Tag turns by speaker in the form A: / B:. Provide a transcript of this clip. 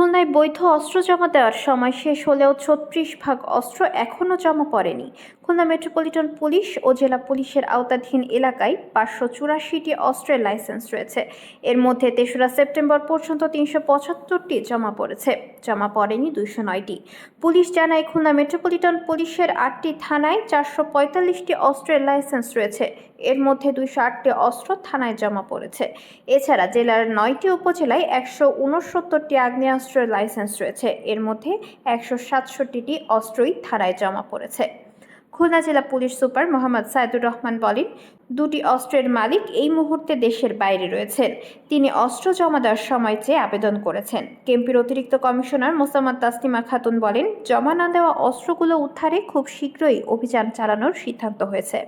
A: খুলনায় বৈধ অস্ত্র জমা দেওয়ার সময় শেষ হলেও ছত্রিশ ভাগ অস্ত্র এখনও জমা পড়েনি। খুলনা মেট্রোপলিটন পুলিশ ও জেলা পুলিশের আওতাধীন এলাকায় পাঁচশো চুরাশিটি অস্ত্রের লাইসেন্স রয়েছে। এর মধ্যে তেসরা সেপ্টেম্বর পর্যন্ত তিনশো পঁচাত্তরটি জমা পড়েছে। জমা পড়েনি দুইশো নয়টি। পুলিশ জানায়, খুলনা মেট্রোপলিটন পুলিশের আটটি থানায় চারশো পঁয়তাল্লিশটি অস্ত্রের লাইসেন্স রয়েছে। এর মধ্যে দুইশো আটটি অস্ত্র থানায় জমা পড়েছে। এছাড়া জেলার নয়টি উপজেলায় একশো উনসত্তরটি আগ্নেয়াস্ত্রের লাইসেন্স রয়েছে। এর মধ্যে একশো সাতষট্টিটি অস্ত্রই থানায় জমা পড়েছে। খুলনা জেলা পুলিশ সুপার মোহাম্মদ সাইদুর রহমান বলেন, দুটি অস্ত্রের মালিক এই মুহূর্তে দেশের বাইরে রয়েছেন। তিনি অস্ত্র জমা দেওয়ার সময় চেয়ে আবেদন করেছেন। কেম্পির অতিরিক্ত কমিশনার মোসাম্মদ তাসলিমা খাতুন বলেন, জমা না দেওয়া অস্ত্রগুলো উদ্ধারে খুব শীঘ্রই অভিযান চালানোর সিদ্ধান্ত হয়েছে।